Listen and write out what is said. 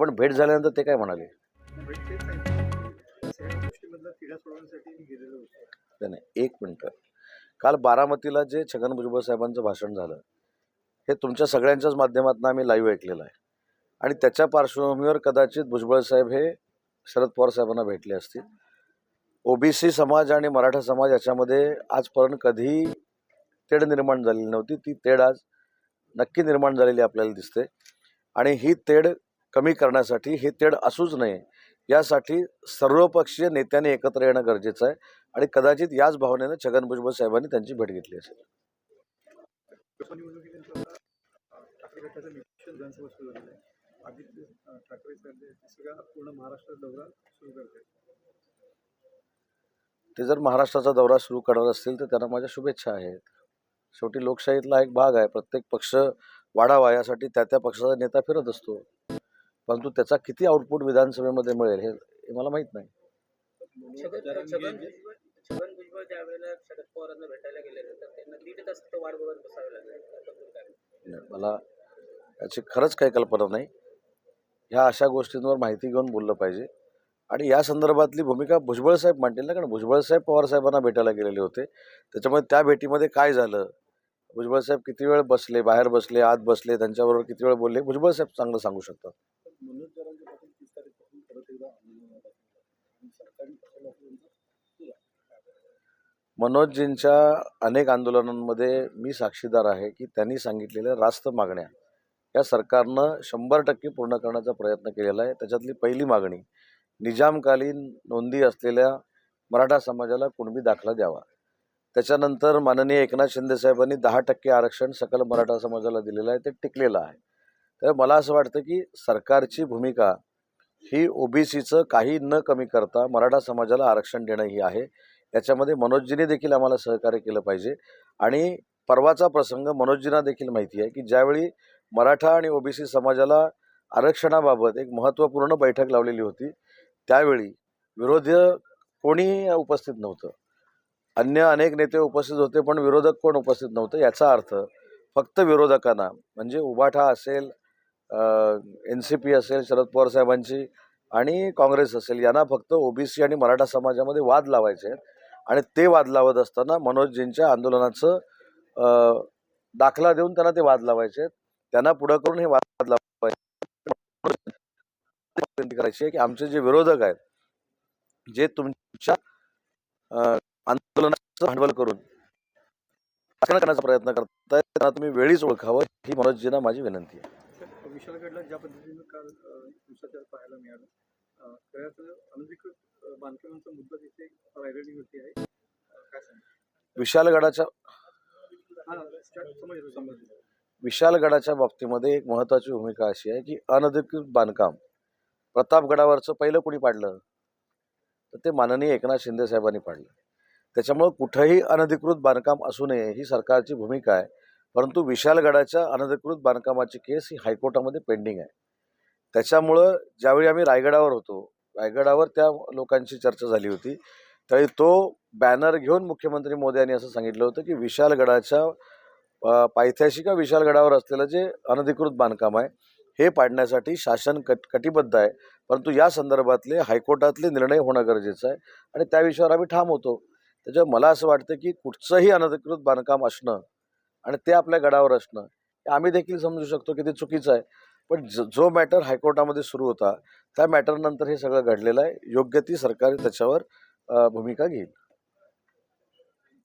पण भेट झाल्यानंतर ते काय म्हणाले? नाही, नाही एक मिनटं. काल बारामतीला जे छगन भुजबळ साहेबांचं भाषण झालं हे तुमच्या सगळ्यांच्याच माध्यमातून आम्ही लाईव्ह ऐकलेलं आहे. आणि त्याच्या पार्श्वभूमीवर कदाचित भुजबळ साहेब हे शरद पवार साहेबांना भेटले असतील. ओबीसी समाज आणि मराठा समाज याच्यामध्ये आजपर्यंत कधीही तेढ निर्माण झालेली नव्हती. ती तेढ आज नक्की निर्माण झालेली आपल्याला दिसते. आणि ही तेढ कमी करण्यासाठी हे तेढ असूच नये. यासाठी सर्वपक्षीय नेत्यांनी एकत्र येणं गरजेचं आहे आणि कदाचित याच भावनेनं छगन भुजबळ साहेबांनी त्यांची भेट घेतली असेल. ते जर महाराष्ट्राचा दौरा सुरू करणार असतील तर त्यांना माझ्या शुभेच्छा आहेत. शेवटी लोकशाहीतला एक भाग आहे. प्रत्येक पक्ष वाढावा यासाठी त्या त्या पक्षाचा नेता फिरत असतो. परंतु त्याचा किती आउटपुट विधानसभेमध्ये मिळेल हे हे मला माहीत नाही. नाही, मला याची खरंच काही कल्पना नाही. ह्या अशा गोष्टींवर माहिती घेऊन बोललं पाहिजे. आणि या संदर्भातली भूमिका भुजबळ साहेब मांडतील ना कारण भुजबळ साहेब पवार साहेबांना भेटायला गेलेले होते. त्याच्यामुळे त्या भेटीमध्ये काय झालं? भुजबळ साहेब किती वेळ बसले बाहेर बसले आत बसले त्यांच्याबरोबर किती वेळ बोलले? भुजबळ साहेब चांगलं सांगू शकतात. मनोजजींच्या अनेक आंदोलनांमध्ये मी साक्षीदार आहे की त्यांनी सांगितलेल्या रास्त मागण्या या सरकारनं शंभर टक्के पूर्ण करण्याचा प्रयत्न केलेला आहे. त्याच्यातली पहिली मागणी निजामकालीन नोंदी असलेल्या मराठा समाजाला कुणबी दाखला द्यावा. त्याच्यानंतर माननीय एकनाथ शिंदेसाहेबांनी दहा टक्के आरक्षण सकल मराठा समाजाला दिलेलं आहे ते टिकलेलं आहे. तर मला असं वाटतं की सरकारची भूमिका ही ओबीसीचं काही न कमी करता मराठा समाजाला आरक्षण देणं ही आहे. याच्यामध्ये मनोजजीने देखील आम्हाला सहकार्य केलं पाहिजे. आणि परवाचा प्रसंग मनोजजींना देखील माहिती आहे की ज्यावेळी मराठा आणि ओबीसी समाजाला आरक्षणाबाबत एक महत्त्वपूर्ण बैठक लावलेली होती त्यावेळी विरोधी कोणी उपस्थित नव्हतं. अन्य अनेक नेते उपस्थित होते पण विरोधक कोण उपस्थित नव्हतं याचा अर्थ फक्त विरोधकांना म्हणजे उबाठा असेल एन सी पी असेल शरद पवार साहेबांची आणि काँग्रेस असेल यांना फक्त ओबीसी आणि मराठा समाजामध्ये वाद लावायचे आहेत. आणि ते वाद लावत असताना मनोजजींच्या आंदोलनाचं दाखला देऊन त्यांना ते वाद लावायचे. त्यांना पुढं करून हे वाद लावायचे. विनंती करायची आहे की आमचे जे विरोधक आहेत जे तुमच्या आंदोलनाचं भांडवल करून करण्याचा प्रयत्न करताय त्यांना तुम्ही वेळीच ओळखावं ही मनोजजींना माझी विनंती आहे. विशालगडला ज्या पद्धतीनं काल हिंसाचार पाहायला मिळाला विशालगडाच्या विशालगडाच्या बाबतीमध्ये एक महत्त्वाची भूमिका अशी आहे की अनधिकृत बांधकाम. प्रतापगडावरचं पहिलं कोणी पाडलं? तर ते माननीय एकनाथ शिंदे साहेबांनी पाडलं. त्याच्यामुळं कुठंही अनधिकृत बांधकाम असू नये ही सरकारची भूमिका आहे. परंतु विशालगडाच्या अनधिकृत बांधकामाची केस ही हायकोर्टामध्ये पेंडिंग आहे. त्याच्यामुळं ज्यावेळी आम्ही रायगडावर होतो रायगडावर त्या लोकांची चर्चा झाली होती. त्यावेळी तो बॅनर घेऊन मुख्यमंत्री मोदी यांनी असं सांगितलं होतं की विशालगडाच्या पायथ्याशी का विशालगडावर असलेलं जे अनधिकृत बांधकाम आहे हे पाडण्यासाठी शासन कट कटिबद्ध आहे. परंतु या संदर्भातले हायकोर्टातले निर्णय होणं गरजेचं आहे आणि त्या विषयावर आम्ही ठाम होतो. त्याच्या मला असं वाटतं की कुठचंही अनधिकृत बांधकाम असणं आणि ते आपल्या गडावर असणं हे आम्ही देखील समजू शकतो की ते चुकीचं आहे. पण ज जो मॅटर हायकोर्टामध्ये सुरू होता त्या मॅटरनंतर हे सगळं घडलेलं आहे. योग्य ती सरकार त्याच्यावर भूमिका घेईल.